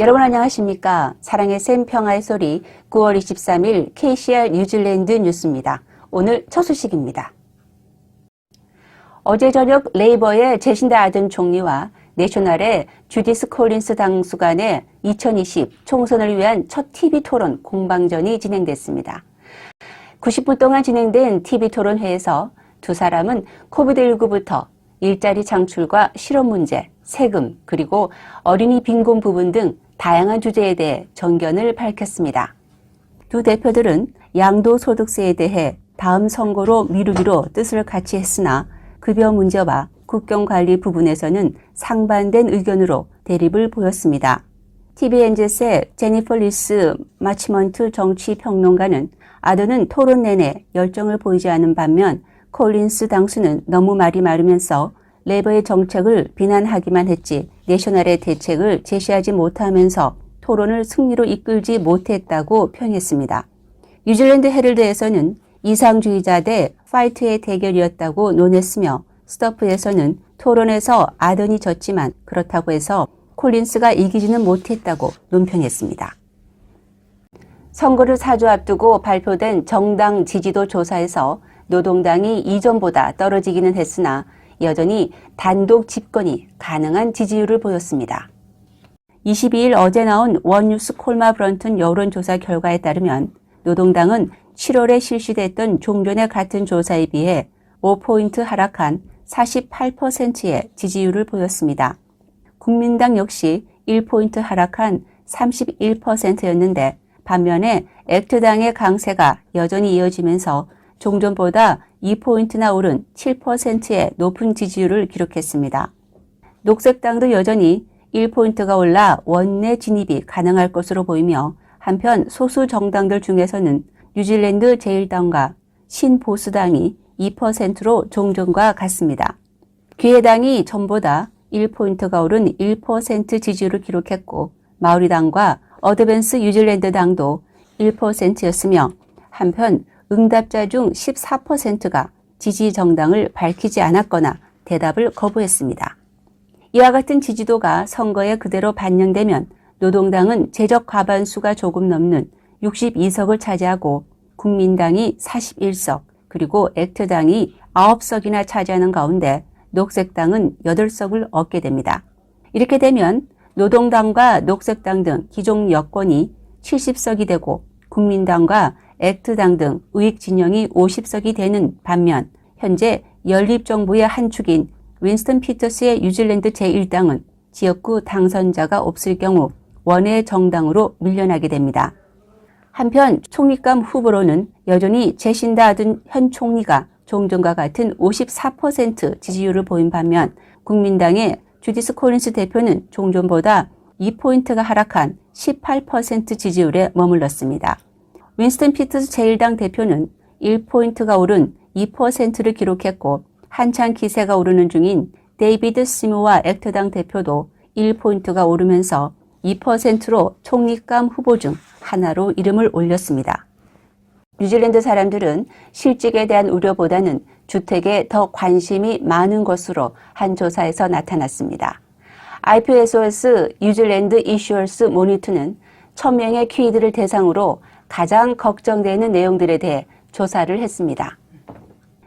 여러분 안녕하십니까? 사랑의 샘 평화의 소리 9월 23일 KCR 뉴질랜드 뉴스입니다. 오늘 첫 소식입니다. 어제 저녁 레이버의 제신다 아든 총리와 내셔널의 주디스 콜린스 당수 간의 2020 총선을 위한 첫 TV 토론 공방전이 진행됐습니다. 90분 동안 진행된 TV 토론회에서 두 사람은 코비드19부터 일자리 창출과 실업 문제, 세금, 그리고 어린이 빈곤 부분 등 다양한 주제에 대해 정견을 밝혔습니다. 두 대표들은 양도소득세에 대해 다음 선거로 미루기로 뜻을 같이 했으나 급여 문제와 국경 관리 부분에서는 상반된 의견으로 대립을 보였습니다. TVNZ의 제니퍼 리스 마치먼트 정치평론가는 아더는 토론 내내 열정을 보이지 않은 반면 콜린스 당수는 너무 말이 많으면서 레버의 정책을 비난하기만 했지 내셔널의 대책을 제시하지 못하면서 토론을 승리로 이끌지 못했다고 평했습니다. 뉴질랜드 헤럴드에서는 이상주의자 대 파이트의 대결이었다고 논했으며 스토프에서는 토론에서 아던이 졌지만 그렇다고 해서 콜린스가 이기지는 못했다고 논평했습니다. 선거를 4주 앞두고 발표된 정당 지지도 조사에서 노동당이 이전보다 떨어지기는 했으나 여전히 단독 집권이 가능한 지지율을 보였습니다. 22일 어제 나온 원뉴스 콜마 브런튼 여론조사 결과에 따르면 노동당은 7월에 실시됐던 종전의 같은 조사에 비해 5포인트 하락한 48%의 지지율을 보였습니다. 국민당 역시 1포인트 하락한 31%였는데 반면에 액트당의 강세가 여전히 이어지면서 종전보다 2포인트나 오른 7%의 높은 지지율을 기록했습니다. 녹색당도 여전히 1포인트가 올라 원내 진입이 가능할 것으로 보이며 한편 소수 정당들 중에서는 뉴질랜드 제1당과 신보수당이 2%로 종전과 같습니다. 기회당이 전보다 1포인트가 오른 1% 지지율을 기록했고 마우리당과 어드밴스 뉴질랜드 당도 1%였으며 한편 응답자 중 14%가 지지 정당을 밝히지 않았거나 대답을 거부했습니다. 이와 같은 지지도가 선거에 그대로 반영되면 노동당은 제적 과반수가 조금 넘는 62석을 차지하고 국민당이 41석, 그리고 액트당이 9석이나 차지하는 가운데 녹색당은 8석을 얻게 됩니다. 이렇게 되면 노동당과 녹색당 등 기존 여권이 70석이 되고 국민당과 액트당 등 우익 진영이 50석이 되는 반면 현재 연립정부의 한 축인 윈스턴 피터스의 뉴질랜드 제1당은 지역구 당선자가 없을 경우 원외 정당으로 밀려나게 됩니다. 한편 총리감 후보로는 여전히 제신다 하던 현 총리가 종전과 같은 54% 지지율을 보인 반면 국민당의 주디스 콜린스 대표는 종전보다 2포인트가 하락한 18% 지지율에 머물렀습니다. 윈스턴 피터스 제1당 대표는 1포인트가 오른 2%를 기록했고 한창 기세가 오르는 중인 데이비드 시모와 액터당 대표도 1포인트가 오르면서 2%로 총리감 후보 중 하나로 이름을 올렸습니다. 뉴질랜드 사람들은 실직에 대한 우려보다는 주택에 더 관심이 많은 것으로 한 조사에서 나타났습니다. IPSOS 뉴질랜드 이슈얼스 모니터는 1000명의 퀴들을 대상으로 가장 걱정되는 내용들에 대해 조사를 했습니다.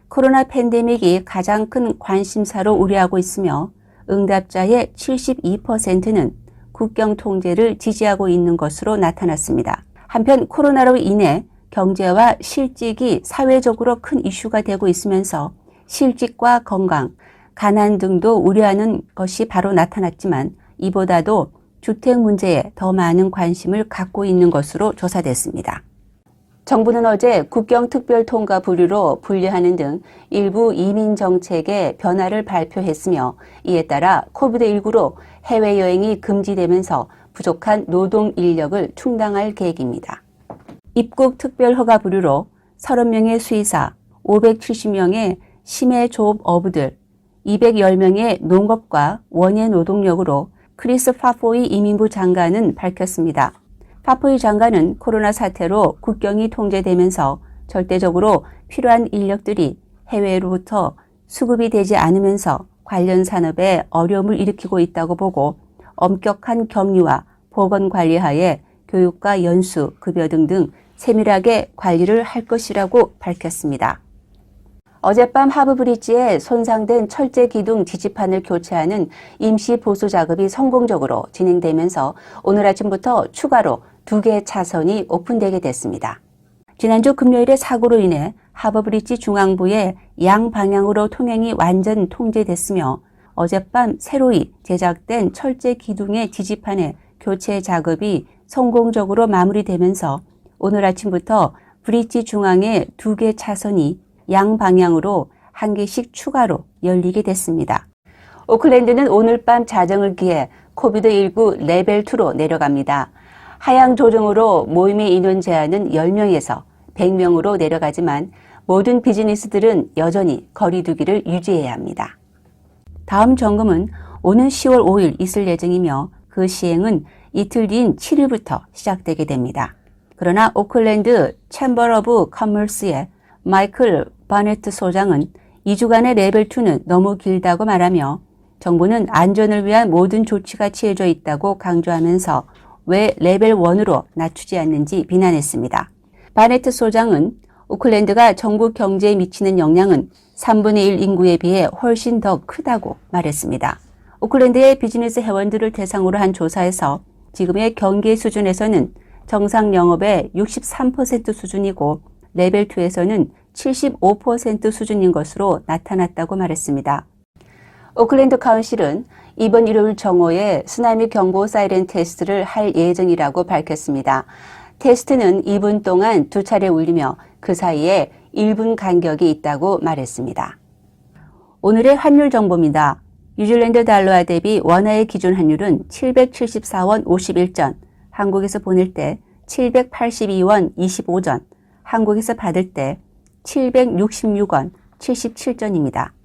코로나 팬데믹이 가장 큰 관심사로 우려하고 있으며 응답자의 72%는 국경 통제를 지지하고 있는 것으로 나타났습니다. 한편 코로나로 인해 경제와 실직이 사회적으로 큰 이슈가 되고 있으면서 실직과 건강, 가난 등도 우려하는 것이 바로 나타났지만 이보다도 주택 문제에 더 많은 관심을 갖고 있는 것으로 조사됐습니다. 정부는 어제 국경 특별 통과 부류로 분류하는 등 일부 이민 정책의 변화를 발표했으며 이에 따라 코비드19로 해외여행이 금지되면서 부족한 노동 인력을 충당할 계획입니다. 입국 특별 허가 부류로 30명의 수의사, 570명의 심해 조업 어부들, 210명의 농업과 원예 노동력으로 크리스 파포이 이민부 장관은 밝혔습니다. 파포이 장관은 코로나 사태로 국경이 통제되면서 절대적으로 필요한 인력들이 해외로부터 수급이 되지 않으면서 관련 산업에 어려움을 일으키고 있다고 보고 엄격한 격리와 보건 관리하에 교육과 연수, 급여 등등 세밀하게 관리를 할 것이라고 밝혔습니다. 어젯밤 하브브리지에 손상된 철제 기둥 지지판을 교체하는 임시 보수 작업이 성공적으로 진행되면서 오늘 아침부터 추가로 두 개의 차선이 오픈되게 됐습니다. 지난주 금요일에 사고로 인해 하버브리지 중앙부의 양 방향으로 통행이 완전 통제됐으며 어젯밤 새로이 제작된 철제 기둥의 지지판의 교체 작업이 성공적으로 마무리되면서 오늘 아침부터 브릿지 중앙의 두 개 차선이 양방향으로 한 개씩 추가로 열리게 됐습니다. 오클랜드는 오늘 밤 자정을 기해 코비드19 레벨 2로 내려갑니다. 하향 조정으로 모임의 인원 제한은 10명에서 100명으로 내려가지만 모든 비즈니스들은 여전히 거리두기를 유지해야 합니다. 다음 점검은 오는 10월 5일 있을 예정이며 그 시행은 이틀 뒤인 7일부터 시작되게 됩니다. 그러나 오클랜드 챔버 오브 커머스의 마이클 바네트 소장은 2주간의 레벨 2는 너무 길다고 말하며 정부는 안전을 위한 모든 조치가 취해져 있다고 강조하면서 왜 레벨 1으로 낮추지 않는지 비난했습니다. 바네트 소장은 오클랜드가 정부 경제에 미치는 영향은 3분의 1 인구에 비해 훨씬 더 크다고 말했습니다. 오클랜드의 비즈니스 회원들을 대상으로 한 조사에서 지금의 경계 수준에서는 정상 영업의 63% 수준이고 레벨 2에서는 75% 수준인 것으로 나타났다고 말했습니다. 오클랜드 카운실은 이번 일요일 정오에 쓰나미 경보 사이렌 테스트를 할 예정이라고 밝혔습니다. 테스트는 2분 동안 두 차례 울리며 그 사이에 1분 간격이 있다고 말했습니다. 오늘의 환율 정보입니다. 뉴질랜드 달러와 대비 원화의 기준 환율은 774원 51전, 한국에서 보낼 때 782원 25전, 한국에서 받을 때 766원 77전입니다.